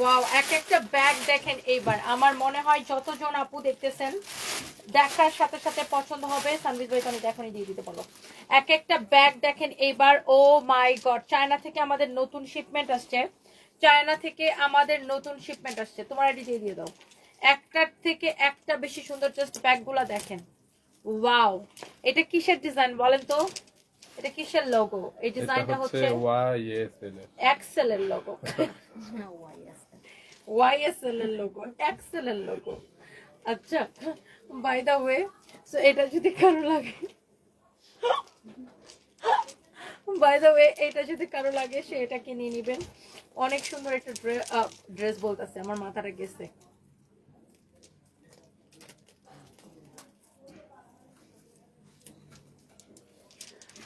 Wow এক একটা bag দেখেন এইবার। আমার মনে হয় যতজন আপু দেখতেছেন দেখার সাথে সাথে পছন্দ হবে। সানবিজ ভাই আমি এখনই দিয়ে দিতে বলো এক একটা ব্যাগ দেখেন এইবার ও মাই গড চায়না থেকে আমাদের নতুন শিপমেন্ট আসছে। চায়না থেকে আমাদের নতুন শিপমেন্ট আসছে। তোমার আইডি দিয়ে দিয়ে দাও। একটার থেকে একটা বেশি সুন্দর জাস্ট ব্যাগগুলা দেখেন। ওয়াও এটা কিসের ডিজাইন বলেন তো? এটা কিসের লোগো এই ডিজাইনটা হচ্ছে ওয়াইএসএল এর এক্সেল এর লোগো ওয়াইএসএল এর লোগো এক্সেল এর লোগো আচ্ছা বাই দা ওয়ে সো এটা যদি কারও লাগে বাই দা ওয়ে এটা যদি কারও লাগে, সে এটাকে নিয়ে নেবেন। অনেক সুন্দর একটা ড্রেস বলতেছে, আমার মাথাটা গেছে।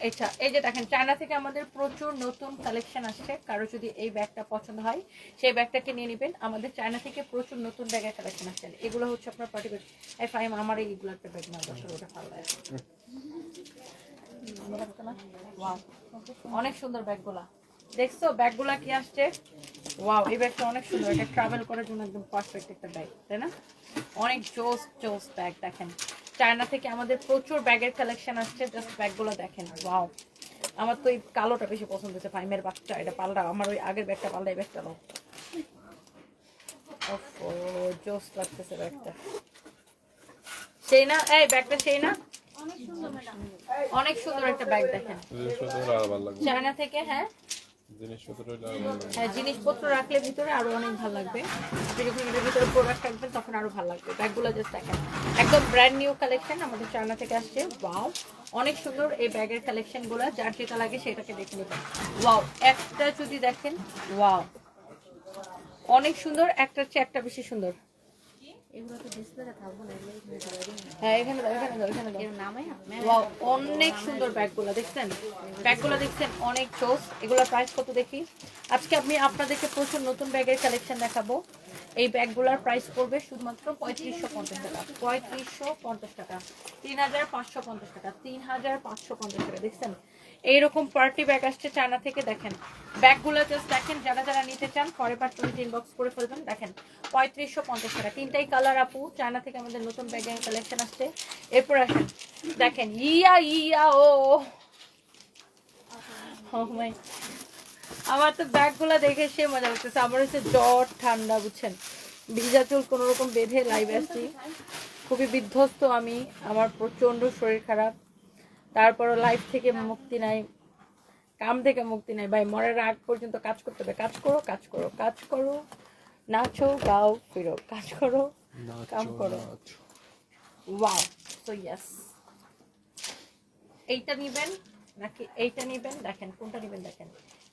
এটা এই যে দেখেন চায়না থেকে আমাদের প্রচুর নতুন কালেকশন আসছে। কারও যদি এই ব্যাগটা পছন্দ হয় সেই ব্যাগটাকে নিয়ে নেবেন। আমাদের চায়না থেকে প্রচুর নতুন ব্যাগের কালেকশন আসছে। এগুলো হচ্ছে আপনার পার্টিকুলার এই ফাইম আমার এইগুলো একটা ব্যাগ না দশ ওটা ভালো লাগে। অনেক সুন্দর ব্যাগগুলা। দেখছ ব্যাগগুলা কি আসছে? ওয়াও এই ব্যাগটা অনেক সুন্দর। এটা ট্রাভেল করার জন্য একদম পারফেক্ট একটা ব্যাগ তাই না? অনেক জোস জোস ব্যাগ দেখেন। চায়না থেকে আমাদের প্রচুর ব্যাগের কালেকশন আসছে জাস্ট ব্যাগগুলো দেখেন ওয়াও আমার তো এই কালোটা বেশি পছন্দ হচ্ছে ফাইমের বাচ্চা এটা পাল্টা আমার ওই আগের ব্যাগটা পাল্টা এই ব্যাগটা নাও জোস লাগতেছে ব্যাগটা। সেই না এই ব্যাগটা সেই না অনেক সুন্দর একটা ব্যাগ দেখেন। চায়না থেকে হ্যাঁ? হ্যাঁ জিনিসপত্র রাখলে ভিতরে আরও অনেক ভালো লাগবে। যখন এটার ভিতরে প্রোডাক্ট রাখবেন তখন আরও ভালো লাগবে। ব্যাগগুলো জাস্ট দেখেন। একদম ব্র্যান্ড নিউ কালেকশন আমাদের চায়না থেকে আসছে। ওয়াও অনেক সুন্দর এই ব্যাগের কালেকশনগুলো। যার যেটা লাগে সেটাকে দেখে নেবেন ওয়াও একটা যদি দেখেন ওয়াও অনেক সুন্দর, একটা চেয়ে একটা বেশি সুন্দর। হ্যাঁ এখানে দাও এখানে দাও এখানে দাও। এর নামে ওয়াও অনেক সুন্দর ব্যাগগুলো দেখছেন? ব্যাগগুলো দেখছেন অনেক চোস এগুলোর প্রাইস কত দেখি? আজকে আমি আপনাদেরকে প্রচুর নতুন ব্যাগের কালেকশন দেখাবো। এই ব্যাগগুলোর প্রাইস পড়বে শুধুমাত্র পঁয়ত্রিশশো পঞ্চাশ টাকা। পঁয়ত্রিশশো পঞ্চাশ টাকা। তিন হাজার পাঁচশো পঞ্চাশ টাকা। তিন হাজার পাঁচশো পঞ্চাশ টাকা, দেখছেন? এইরকম পার্টি ব্যাগ আসছে চায়না থেকে, দেখেন। ব্যাগগুলো জাস্ট দেখেন, যারা যারা নিতে চান পরে পার টোয়েন্টি ইনবক্স করে ফেলবেন, দেখেন। পঁয়ত্রিশশো পঞ্চাশ টাকা। তিনটাই কালার আপু, চায়না থেকে আমাদের নতুন ব্যাগের কালেকশন আসছে। এরপর আসেন, দেখেন, ইয়া ইয়া, ও Oh আমার তো ব্যাগগুলো দেখে সে মজা লাগতেছে আমার হচ্ছে জ্বর ঠান্ডা বুঝছেন? ভিজা চুল কোনো রকম বেঁধে লাইভ আসছি খুবই বিধ্বস্ত আমি। আমার প্রচণ্ড শরীর খারাপ। তারপরও লাইফ থেকে মুক্তি নাই। কাম থেকে মুক্তি নাই। ভাই মরার আগ পর্যন্ত কাজ করতে হবে। কাজ করো কাজ করো কাজ করো। নাচো গাও ফিরো। কাজ করো কাম করো। ওয়াও সো ইয়েস এইটা নিবেন? নাকি এইটা নিবেন? দেখেন কোনটা নিবেন? দেখেন।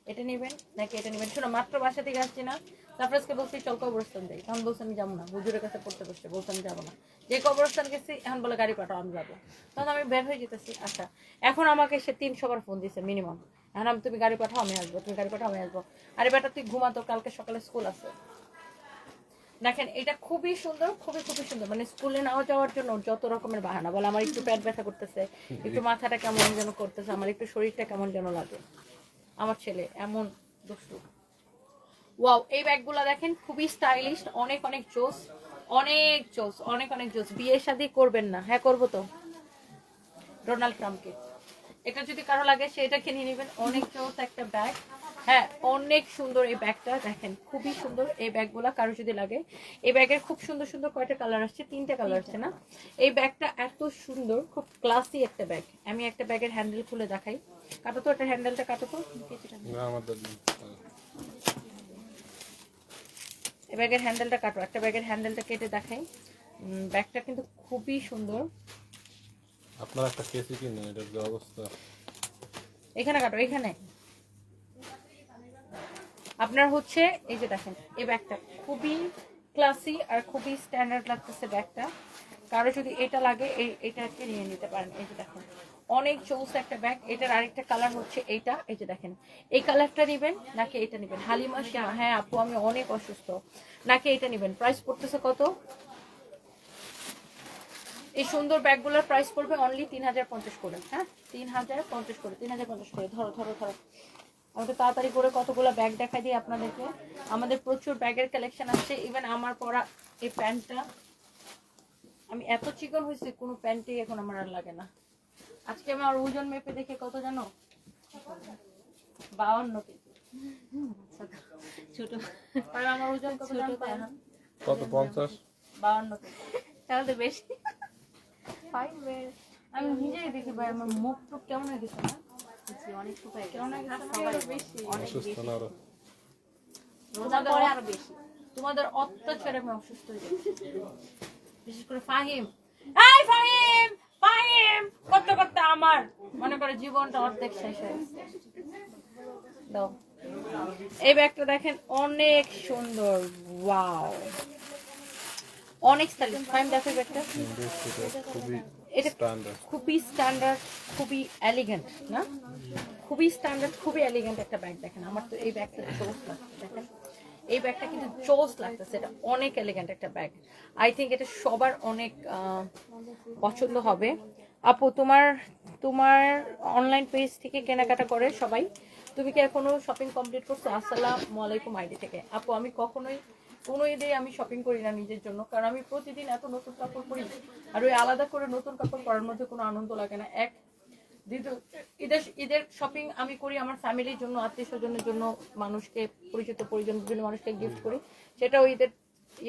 এটা নিবেন? নাকি এটা নিবেন? শোনো, মাত্র বাসা থেকে আসছি না। সাফরাজকে বলছি, চল কবরস্থান যাই। তখন বলছে, আমি যাব না। হুজুরের কাছে পড়তে বসছে। বলছে, আমি যাব না। যে কবরস্থান গেছি, এখন বলে, গাড়ি পাঠাও, আমি যাব। তখন আমি বের হয়ে যেতেছি আচ্ছা। এখন আমাকে সে তিনশো বার ফোন দিছে মিনিমাম এখন আমি, তুমি গাড়ি পাঠাও, আমি আসব। তুমি গাড়ি পাঠাও, আমি আসব। আরে বেটা, তুই ঘুমাতো কালকে সকালে স্কুল আছে। দেখেন, এটা খুবই সুন্দর, খুবই খুবই সুন্দর। মানে স্কুলে নাও যাওয়ার জন্য যত রকমের বাহানা। বলে, আমার একটু পেট ব্যথা করতেছে, একটু মাথাটা কেমন যেন করতেছে, আমার একটু শরীরটা কেমন যেন লাগে। আমার ছেলে, এমন দুষ্টু। ওয়াও এই ব্যাগগুলো দেখেন, খুবই স্টাইলিশ অনেক অনেক জোস অনেক জোস, অনেক অনেক জোস। বিয়ে শাদি করবেন না হ্যাঁ করব তো। ডোনাল্ড ট্রাম্পকে এটা যদি কারও লাগে সেটাকে কিনে নেবেন। অনেক জোস একটা ব্যাগ। হ্যাঁ অনেক সুন্দর এই ব্যাগটা দেখেন খুবই সুন্দর এই ব্যাগগুলা কারও যদি লাগে। এই ব্যাগের খুব সুন্দর সুন্দর কয়টা কালার আসছে? তিনটা কালার আসছে না? এই ব্যাগটা এত সুন্দর খুব ক্লাসি একটা ব্যাগ। আমি একটা ব্যাগের হ্যান্ডেল খুলে দেখাই। কাটো তো এটা হ্যান্ডেলটা কাটো তো এই ব্যাগের হ্যান্ডেলটা কাটো একটা ব্যাগের হ্যান্ডেলটা কেটে দেখাই। ব্যাগটা কিন্তু খুবই সুন্দর। আপনার একটা কেসি কিনে এটার যে অবস্থা। এখানে কাটো এখানে। আপনার হচ্ছে, এই যে দেখেন, এই ব্যাগটা খুবই ক্লাসি আর খুবই স্ট্যান্ডার্ড লাগতেছে ব্যাগটা। কারও যদি এটা লাগে, এই, এটাকে নিয়ে নিতে পারেন। এই যে দেখেন, অনেক চৌস একটা ব্যাগ। এটার আরেকটা কালার হচ্ছে এইটা। এই যে দেখেন, এই কালারটা নেবেন নাকি এটা নেবেন? হালিমা হ্যাঁ আপু, আমি অনেক অসুস্থ। নাকি এটা নেবেন? প্রাইস পড়তেছে কত? এই সুন্দর ব্যাগগুলোর প্রাইস পড়বে অনলি তিন হাজার পঞ্চাশ করে। হ্যাঁ তিন হাজার পঞ্চাশ করে, তিন হাজার পঞ্চাশ করে। ধরো ধরো ধরো। আমাকে তাড়াতাড়ি করে কতগুলো ব্যাগ দেখাই দিই আপনাদেরকে। আমাদের প্রচুর ব্যাগের কালেকশন আছে। ইভেন আমার পরা এই প্যান্টটা আমি এত চিকন হয়েছি কোনো প্যান্টই এখন আমার আর লাগে না। আজকে আমি আমার ওজন মেপে দেখে কত জানো? বাউন্ন কেজি। ছোট। আর আমার ওজন কত জানো? পঞ্চাশ? বাউন্ন কেজি। তাহলে তো বেশি। ফাইন আমি নিজেই দেখি ভাই আমার মুখ টুক কেমন হয়ে গেছে না? অনেক শুকায় কেমন গেছে? না? সবাই বেশি অনেক অসুস্থ বেশি। আরও। রোজা পরে আরও বেশি। তোমাদের অত্যাচারে আমি অসুস্থ হয়ে যাচ্ছি বিশেষ করে ফাহিম। এই ফাহিম! ফাহিম! করতে করতে আমার মনে করে জীবনটা অর্ধেক শেষ হয়ে দাও। এই ব্যাগটা দেখেন অনেক সুন্দর। ওয়াও। অনেক স্টাইলিশ ফাহিম দেখো ব্যাগটা এটা খুবই স্ট্যান্ডার্ড খুবই এলিগেন্ট না? খুবই স্ট্যান্ডার্ড খুবই এলিগেন্ট একটা ব্যাগ দেখেন। আমার তো এই ব্যাগটা লাগছে দেখেন। এই ব্যাগটা কিন্তু চোস লাগতেছে, এটা অনেক এলিগেন্ট একটা ব্যাগ আই থিঙ্ক এটা সবার অনেক পছন্দ হবে। আপু, তোমার তোমার অনলাইন পেজ থেকে কেনাকাটা করে সবাই? তুমি কি এখনও শপিং কমপ্লিট করছ? আসসালামু আলাইকুম আইডি থেকে। আপু, আমি কখনোই কোনো ঈদে আমি শপিং করি না নিজের জন্য। কারণ আমি প্রতিদিন এত নতুন কাপড় পরি আর ওই আলাদা করে নতুন কাপড় পরার মধ্যে কোনো আনন্দ লাগে না। এক ঈদের ঈদের শপিং আমি করি আমার ফ্যামিলির জন্য আত্মীয় স্বজনের জন্য মানুষকে পরিচিত পরিজন বিভিন্ন মানুষকে গিফট করি। সেটাও ঈদের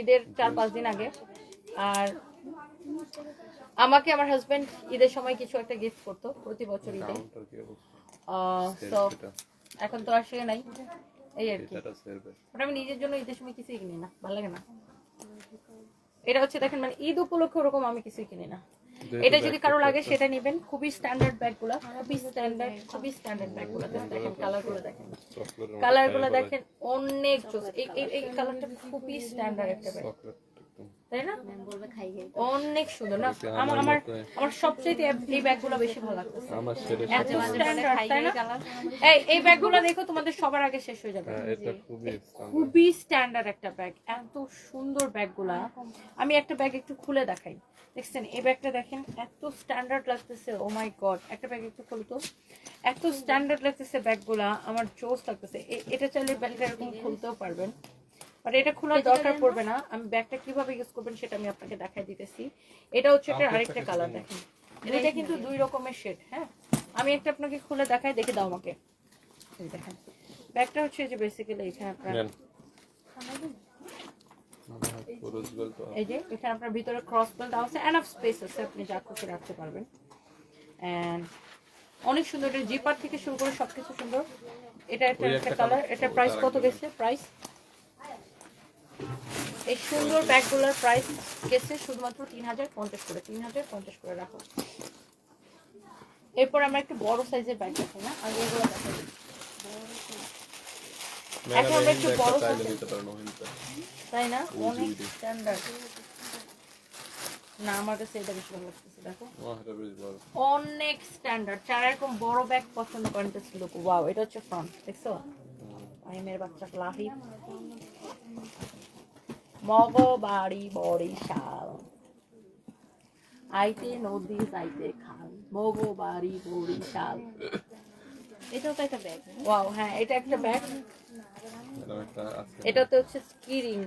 ঈদের চার পাঁচ দিন আগে। আর আমাকে আমার হাজবেন্ড ঈদের সময় কিছু একটা গিফট করতো প্রতি বছর ঈদে। এখন তো আর সে নাই। এই আর কি। এটা ওটা আমি নিজের জন্য ঈদের সময় কিছুই কিনি না ভালো লাগে না। এটা হচ্ছে দেখেন মানে ঈদ উপলক্ষে ওরকম আমি কিছুই কিনি না। এটা যদি কারও লাগে সেটা নেবেন খুবই স্ট্যান্ডার্ড ব্যাগগুলো খুবই স্ট্যান্ডার্ড খুবই স্ট্যান্ডার্ড ব্যাগগুলো দেখেন কালারগুলো দেখেন। কালার কালারগুলো দেখেন অনেক এই এই কালারটা খুবই স্ট্যান্ডার্ড একটা ব্যাগ তাই না? অনেক সুন্দর না? আমার আমার আমার সবচেয়ে এই ব্যাগগুলো বেশি ভালো লাগতেছে। আমার এত মাঝে মাঝে স্ট্যান্ডার্ড তাই না? এই এই ব্যাগগুলো দেখো তোমাদের সবার আগে শেষ হয়ে যাবে। হ্যাঁ এটা খুবই স্ট্যান্ডার্ড খুবই স্ট্যান্ডার্ড একটা ব্যাগ। এত সুন্দর ব্যাগগুলা। আমি একটা ব্যাগ একটু খুলে দেখাই। দেখছেন এই ব্যাগটা দেখেন এত স্ট্যান্ডার্ড লাগতেছে। ও মাই গড একটা ব্যাগ একটু খুলো তো। এত স্ট্যান্ডার্ড লাগতেছে ব্যাগগুলা। আমার জোস লাগতেছে। এটা চাইলে ব্যাগটা এরকম খুলতেও পারবেন। বাট এটা খোলার দরকার পড়বে না। আমি ব্যাগটা কীভাবে ইউজ করবেন সেটা আমি আপনাকে দেখাই দিতেছি। এটা হচ্ছে একটা আরেকটা কালার দেখেন। এটা কিন্তু দুই রকমের শেড হ্যাঁ? আমি একটা আপনাকে খুলে দেখাই দেখে দাও আমাকে। এই দেখেন। ব্যাগটা হচ্ছে যে বেসিক্যালি এখানে আপনার এই যে এখানে আপনার ভিতরে ক্রস বেল্ট দেওয়া আছে এনাফ স্পেস আছে আপনি যা খুশি রাখতে পারবেন। এন্ড অনেক সুন্দর এটা জিপার থেকে শুরু করে সবকিছু সুন্দর। এটা একটা কালার এটা প্রাইস কত গেছে? প্রাইস এই সুন্দর ব্যাগগুলোর প্রাইস গেছে শুধুমাত্র তিন হাজার পঞ্চাশ করে তিন হাজার পঞ্চাশ করে রাখো। এরপর আমরা একটু বড় সাইজের ব্যাগ দেখাই না আর এগুলো দেখাই। এখন আমরা একটু বড় তাই না? অনেক স্ট্যান্ডার্ড না আমার কাছে এটা বেশি ভালো লাগতেছে দেখো। অনেক স্ট্যান্ডার্ড যারা এরকম বড় ব্যাগ পছন্দ করেন তো ওয়াও এটা হচ্ছে ফ্রন্ট দেখছ? মেয়ের বাচ্চা লাহি মগ বাড়ি বরিশাল আইতে নদী যাইতে খাল মগ বাড়ি বরিশাল এটাও তো একটা ব্যাগ ওয়াও হ্যাঁ এটা একটা ব্যাগ আছে এটাতে হচ্ছে স্কিরিং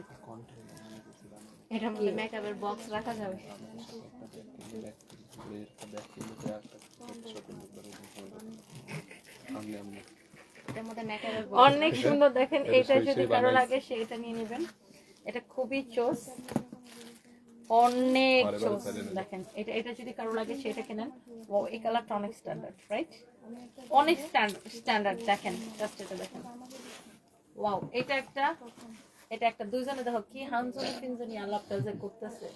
এটার মধ্যে মেকআপের বক্স রাখা যাবে। সামনে আমরা এটার মধ্যে মেকআপের অনেক সুন্দর দেখেন এটা এটা যদি কারও। লাগে সেটা নিয়ে নেবেন। এটা খুবই চোস। অনেক চোস। দেখেন এটা এটা যদি কারও লাগে সেটা কেনেন ও এই কালারটা অনেক স্ট্যান্ডার্ড রাইট অনেক স্ট্যান্ডার্ড দেখেন জাস্ট এটা দেখেন। ওয়াও এটা একটা এটা একটা দুইজনে দেখো কি হানজনি তিনজনই আলাপটা যে করতেছে।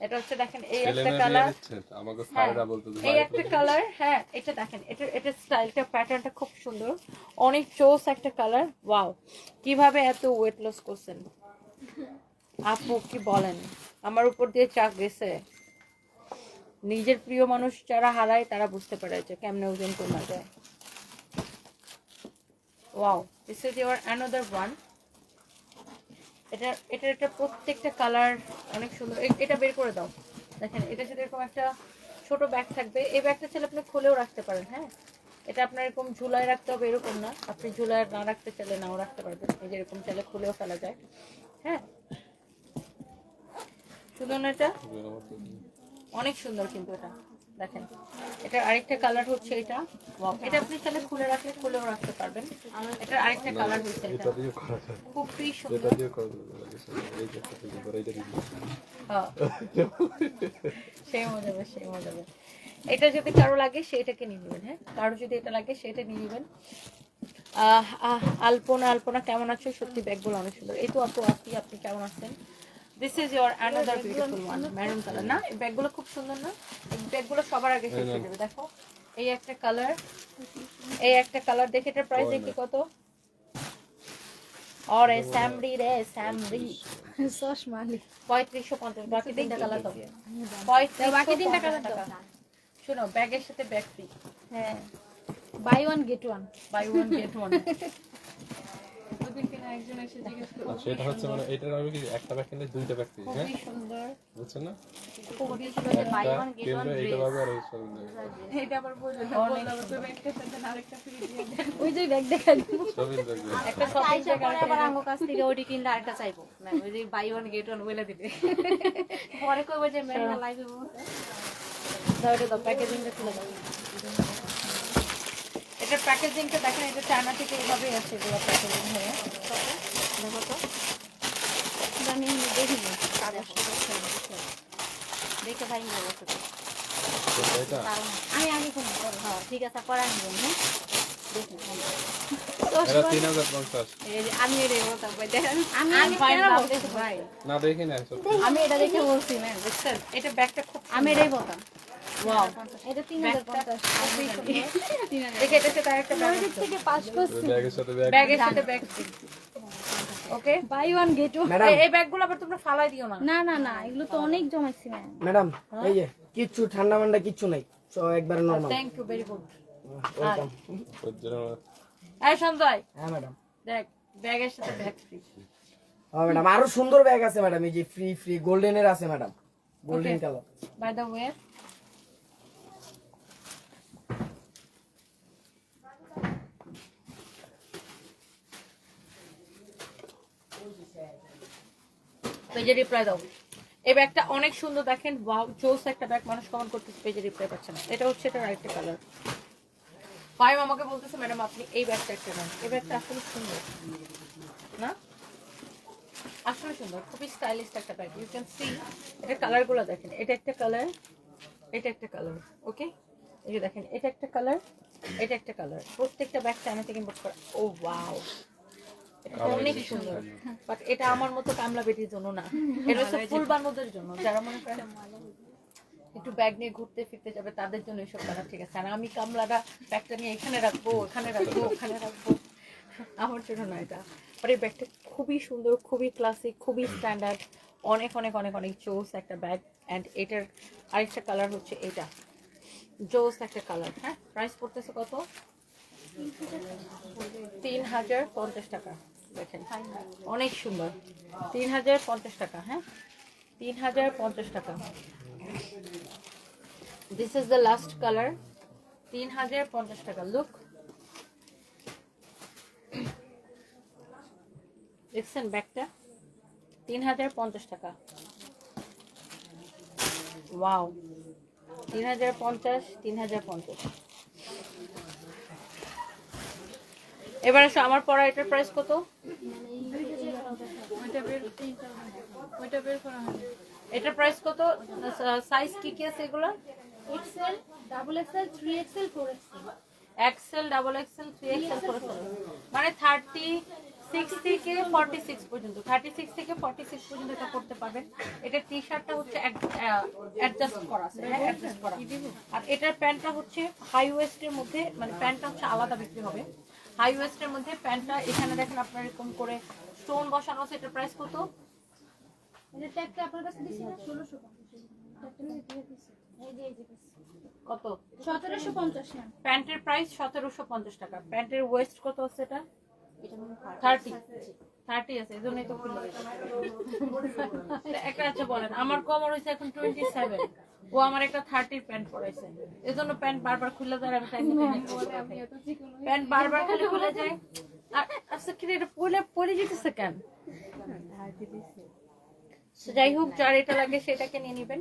এটা হচ্ছে দেখেন এই একটা কালার আমাকে হ্যাঁ, স্যাররা বলতে এই একটা কালার হ্যাঁ এটা দেখেন এটা এটা স্টাইলটা প্যাটার্নটা খুব সুন্দর। অনেক চোস একটা কালার ওয়াও। কীভাবে এত ওয়েট লস করছেন? আপু কি বলেন? আমার উপর দিয়ে চাক গেছে। নিজের প্রিয় মানুষ যারা হারায়, তারা বুঝতে পারে যে কেমনে ওজন কমা যায়। Wow this is your another one এটা এটা এটা প্রত্যেকটা কালার অনেক সুন্দর। এটা বের করে দাও। দেখেন এটা যদি এরকম একটা ছোট ব্যাগ থাকবে। এই ব্যাগটা ছেলে আপনি খুলেও রাখতে পারেন হ্যাঁ? এটা আপনার এরকম ঝুলায় রাখতে হবে, এরকম না। আপনি ঝুলায় না রাখতে চাইলে নাও রাখতে পারবেন। এই যে এরকম চাইলে খুলেও ফেলা যায়। হ্যাঁ। শুনুন এটা? অনেক সুন্দর কিন্তু এটা দেখেন। এটার আরেকটা কালার হচ্ছে এটা। এটা আপনি চাইলে খুলে রাখলে খুলেও রাখতে পারবেন। এটার আরেকটা কালার হচ্ছে এটা। এটা খুবই সুন্দর। হ্যাঁ। সেই মজা হবে সেই মজা হবে। এটা যদি কারও লাগে সেটাকে নিয়ে নেবেন হ্যাঁ। কারও যদি এটা লাগে সেটা নিয়ে নেবেন। আলপনা আলপনা কেমন আছো? সত্যি ব্যাগগুলো অনেক সুন্দর। এই তো আপু আপনি আপনি কেমন আছেন? This is your another beautiful one maroon colour না? এই ব্যাগগুলো খুব সুন্দর না? এই ব্যাগগুলো সবার আগে শেষ হয়ে যাবে দেখো। এই একটা কালার এই একটা কালার দেখে এটার প্রাইস দেখি কত? অরে স্যামরি রে স্যামরি চশমালি পঁয়ত্রিশশো পঞ্চাশ বাকি তিনটা কালার দাও। বাকি তিনটা কালার টাকা। শোনো ব্যাগের সাথে ব্যাগ ফ্রি হ্যাঁ। Buy one get one buy one get one সেটা হচ্ছে মানে এটার আমি কি একটা ব্যাগ কিনলে দুইটা ব্যাগ দিই হ্যাঁ? সুন্দর। বুঝছেন না? খুবই সুন্দর। বাই ওয়ান গেট ওয়ান কিনলে পাবে আর ওই সব এটা আবার বলবে আরেকটা ফ্রি দিয়ে দেন। ওই যে ব্যাগ দেখা একটা শপিং আবার আঙ্গো কাছ থেকে ওইটি কিনলে আরেকটা চাইব। না ওই যে বাই ওয়ান গেট ওয়ান বলে দিবে পরে কইবো যে ম্যাম লাইভে দাও এটা দাও প্যাকেজিংটা খুলে দাও এটা প্যাকেজিংটা দেখেন এটা চায়না থেকে এইভাবেই আছে এগুলো প্যাকেজিং হয়ে। দেখো। তো জানি দেখি দেখে ভাই কারণ আমি আগে ফোন করো হ্যাঁ ঠিক আছে পরে আমি হ্যাঁ আমি এটাই বলতাম। ওয়াও এটা দেখে এটা ব্যাগ থেকে করছি। ব্যাগের সাথে ব্যাগ ব্যাগের সাথে bag okay buy one get এই ব্যাগগুলো আবার তোমরা ফালাই দিও না। না না না এগুলো তো অনেক জমাইছি না ম্যাডাম এই যে কিচ্ছু ঠান্ডা মান্ডা কিচ্ছু নাই। একবারে normal thank you very good welcome এই সঞ্জয়। হ্যাঁ ম্যাডাম দেখ ব্যাগের সাথে ব্যাগ ফ্রি হ্যাঁ ম্যাডাম আরও সুন্দর ব্যাগ আছে ম্যাডাম এই যে ফ্রি ফ্রি গোল্ডেনের আছে madam golden. Colour by the way পেজে রিপ্লাই দাও। এই ব্যাগটা অনেক সুন্দর, দেখেন ওয়াও জোস একটা ব্যাগ, মানুষ কমন করতেছে, পেজে রিপ্লাই পাচ্ছে না। এটা হচ্ছে এটা আরেকটা কালার ফাইম আমাকে বলতেছে ম্যাডাম আপনি এই ব্যাগটা একটা নেন। এই ব্যাগটা আসলে সুন্দর। না? আসলে সুন্দর, খুবই স্টাইলিশ একটা ব্যাগ। ইউ ক্যান সি এটা কালারগুলো দেখেন। এটা একটা কালার এটা একটা কালার ওকে এই যে দেখেন, এটা একটা কালার এটা একটা কালার প্রত্যেকটা ব্যাগ চায়না থেকে ইম্পোর্ট করা। ও ওয়াও এটা তো অনেক সুন্দর। বাট এটা আমার মতো কামলা বেটির জন্য না। এটা হচ্ছে ফুল বানুদের জন্য। যারা মনে করেন একটু ব্যাগ নিয়ে ঘুরতে ফিরতে যাবে তাদের জন্য এসব কালার ঠিক আছে। আর আমি কামলাটা ব্যাগটা নিয়ে এখানে রাখব ওখানে রাখব ওখানে রাখব। আমার জন্য না এটা। আর এই ব্যাগটা খুবই সুন্দর খুবই ক্লাসিক খুবই স্ট্যান্ডার্ড অনেক অনেক অনেক অনেক জোস একটা ব্যাগ অ্যান্ড এটার আরেকটা কালার হচ্ছে এটা। জোস একটা কালার হ্যাঁ প্রাইস পড়তেছে কত? তিন হাজার পঞ্চাশ টাকা। দেখেন, অনেক সুন্দর। তিন হাজার পঞ্চাশ টাকা হ্যাঁ? তিন হাজার পঞ্চাশ টাকা। This is the last colour তিন হাজার পঞ্চাশ টাকা লুক দেখছেন ব্যাগটা? তিন হাজার পঞ্চাশ টাকা। ওয়াও তিন হাজার পঞ্চাশ তিন হাজার পঞ্চাশ। এবার আসো আমার পড়া এটার প্রাইস কত? এটার প্রাইস কত? সাইজ কি কি আছে এগুলো? XL double XL three XL four XL XL double XL three XL four মানে থার্টি সিক্স থেকে ফর্টি সিক্স পর্যন্ত থার্টি সিক্স থেকে ফর্টি সিক্স পর্যন্ত এটা করতে পারবেন। এটা টি শার্টটা হচ্ছে অ্যাডজাস্ট করা আছে হ্যাঁ অ্যাডজাস্ট করা। আর এটার প্যান্টটা হচ্ছে হাই ওয়েস্টের মধ্যে মানে প্যান্টটা হচ্ছে আলাদা বিক্রি হবে। হাই ওয়েস্টের মধ্যে প্যান্টটা এখানে দেখেন আপনার এরকম করে স্টোন বসানো আছে এটার প্রাইস কত? কত? সতেরোশো পঞ্চাশ প্যান্টের প্রাইস সতেরোশো পঞ্চাশ টাকা। প্যান্টের ওয়েস্ট কত আছে এটা? থার্টি থার্টি আছে তো একটা আচ্ছা বলেন আমার কমর হয়েছে এখন টোয়েন্টি সেভেন ও আমার একটা থার্টির প্যান্ট পরাইছে এই জন্য প্যান্ট বারবার খুলে যায় আমি প্যান্ট বারবার খালি খুলে যায়। আর আচ্ছা এটা পরে পরে যেতেছে কেন? যাই হোক, যার এটা লাগে সেটাকে নিয়ে নেবেন।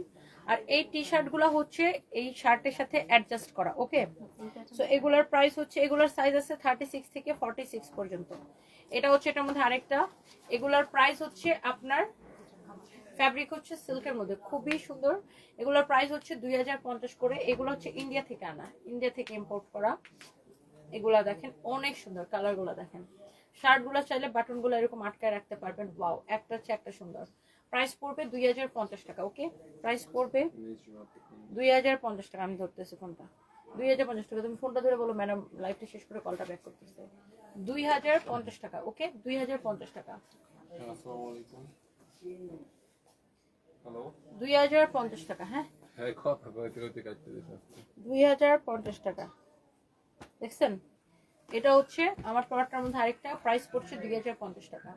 আর এই টি শার্টগুলো হচ্ছে এই শার্টের সাথে অ্যাডজাস্ট করা ওকে সো এগুলোর প্রাইস হচ্ছে, এগুলোর সাইজ আছে থার্টি সিক্স থেকে ফর্টি সিক্স পর্যন্ত। এটা হচ্ছে এটার মধ্যে আরেকটা। এগুলোর প্রাইস হচ্ছে আপনার ফ্যাব্রিক হচ্ছে সিল্কের মধ্যে, খুবই সুন্দর। এগুলোর প্রাইস হচ্ছে দুই হাজার পঞ্চাশ করে। এগুলো হচ্ছে ইন্ডিয়া থেকে আনা ইন্ডিয়া থেকে ইম্পোর্ট করা। এগুলা দেখেন, অনেক সুন্দর কালারগুলা দেখেন। শার্টগুলা চাইলে বাটনগুলো এরকম আটকায় রাখতে পারবেন। ওয়াও একটা হচ্ছে একটা সুন্দর। প্রাইস পড়বে দুই হাজার পঞ্চাশ টাকা ওকে প্রাইস পড়বে দুই হাজার পঞ্চাশ টাকা, আমি ধরতেছি ফোনটা দুই হাজার পঞ্চাশ টাকা, তুমি ফোনটা ধরে বলো ম্যাডাম লাইফটা শেষ করে কলটা ব্যাক করতেছে। দুই হাজার পঞ্চাশ টাকা ওকে দুই হাজার পঞ্চাশ টাকা। হ্যালো দুই হাজার পঞ্চাশ টাকা হ্যাঁ? হ্যাঁ দুই হাজার পঞ্চাশ টাকা। দেখছেন? এটা হচ্ছে আমার প্রোডাক্টের মধ্যে আরেকটা প্রাইস পড়ছে দুই হাজার পঞ্চাশ টাকা।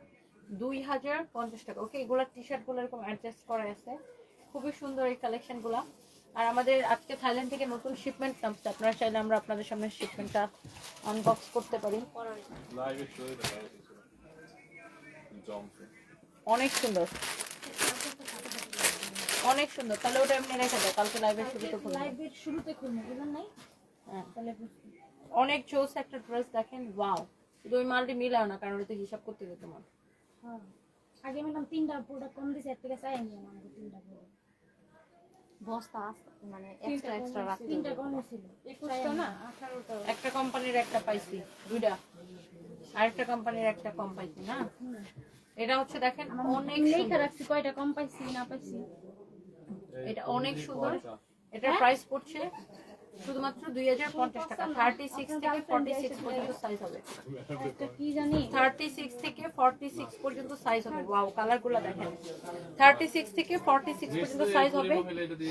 দুই হাজার পঞ্চাশ টাকা ওকে এগুলো টি এরকম অ্যাডজাস্ট করা আছে। খুবই সুন্দর এই কালেকশনগুলা। আর আমাদের আজকে থাইল্যান্ড থেকে নতুন শিপমেন্ট নামছে। আপনারা চাইলে আমরা আপনাদের সামনে শিপমেন্টটা আনবক্স করতে পারি। অনেক সুন্দর। অনেক সুন্দর। তাহলে ওটা এমনি রেখে দাও কালকে লাইভের শুরুতে খুলবো। লাইভের শুরুতে খুলবো বুঝলেন নাই? হ্যাঁ। তাহলে অনেক জোস একটা ড্রেস দেখেন ওয়াও শুধু ওই মালটি মিলাও না কারণ ওটা হিসাব করতে হবে তোমার। হ্যাঁ। আগে ম্যাডাম তিনটা প্রোডাক্ট কম দিছে এর থেকে চাই আমি আমাকে তিনটা প্রোডাক্ট বস্তা মানে এক্সট্রা এক্সট্রা রাখতে তিনটা কম ছিল একটা কোম্পানির একটা পাইছি দুইটা। আরেকটা কোম্পানির একটা কম পাইছি না? এটা হচ্ছে দেখেন অনেক লেখা। রাখছি কয়টা কম পাইছি না পাইছি? এটা অনেক সুন্দর এটার প্রাইস পড়ছে শুধুমাত্র দুই হাজার পঞ্চাশ টাকা। থার্টি সিক্স থেকে ফর্টি সিক্স পর্যন্ত সাইজ হবে। কি জানি? থার্টি সিক্স থেকে ফর্টি সিক্স পর্যন্ত সাইজ হবে। ওয়াও কালারগুলো দেখেন। থার্টি সিক্স থেকে ফর্টি সিক্স পর্যন্ত সাইজ হবে।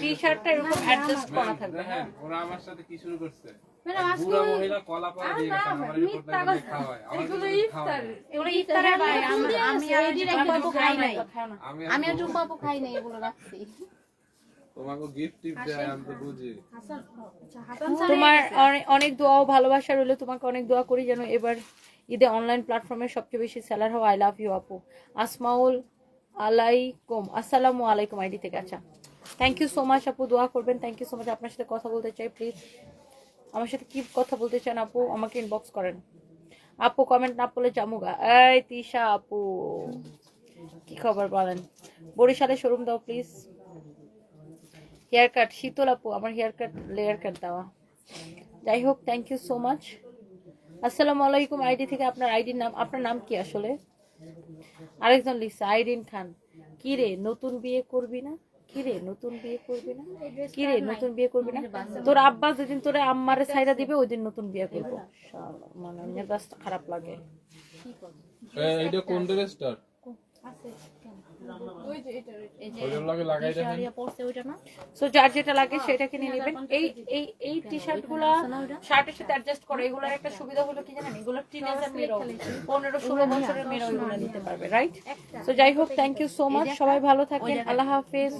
টি শার্টটা এরকম অ্যাডজাস্ট করা থাকবে। হ্যাঁ ওরা আমার সাথে কি শুরু করছে? আমি- আমরা- আর আমি ডিরেক্ট বাবু খাই নাই। খাও না। আমি আমি আর আর টুম্পা আপু খাই নাই এগুলো রাখছি। তোমার অনে- অনেক দোয়া ও ভালোবাসা রইল তোমাকে অনেক দোয়া করি যেন এবার ঈদে অনলাইন প্ল্যাটফর্মে সবচেয়ে বেশি সেলার হওয়া আই লাভ ইউ আপু। আসমাউল আলাইকুম। আসসালামু আলাইকুম আইডি থেকে। আচ্ছা থ্যাংক ইউ সো মাচ আপু। দোয়া করবেন। থ্যাংক ইউ সো মাচ আপনার সাথে কথা বলতে চাই প্লিজ আমার সাথে কি কথা বলতে চান আপু? আমাকে ইনবক্স করেন। আপু কমেন্ট না করলে জামুগা এই তিশা আপু। কি খবর বলেন? বরিশালে শোরুম দাও প্লিজ হেয়ার কাট শীতল আপু আমার হেয়ার কাট লেয়ার কাট দেওয়া। যাই হোক থ্যাংক ইউ সো মাচ আসসালামু আলাইকুম আইডি থেকে আপনার আইডির নাম আপনার নাম কি আসলে? আরেকজন লিখছে আইরিন খান। কি রে নতুন বিয়ে করবি না? কি রে নতুন বিয়ে করবি না? কি রে নতুন বিয়ে করবি না? তোর আব্বা যেদিন তোরে আম্মারে ছাইরা দিবে ওই দিন নতুন বিয়ে করব। মানে মেজাজটা খারাপ লাগে। এইটা কোন ড্রেসটার ওইটার সো যার যেটা লাগে সেটা কিনে নেবেন। এই এই এই টি শার্টগুলা শার্টের সাথে অ্যাডজাস্ট করে এগুলোর একটা সুবিধা হলো কি জানেন? এগুলো টিনেজার মেয়েরাও পনেরো ষোলো বছরের মেয়েরাও এগুলো নিতে পারবে রাইট তো যাই হোক থ্যাংক ইউ সো মাচ সবাই ভালো থাকেন। আল্লাহ হাফেজ।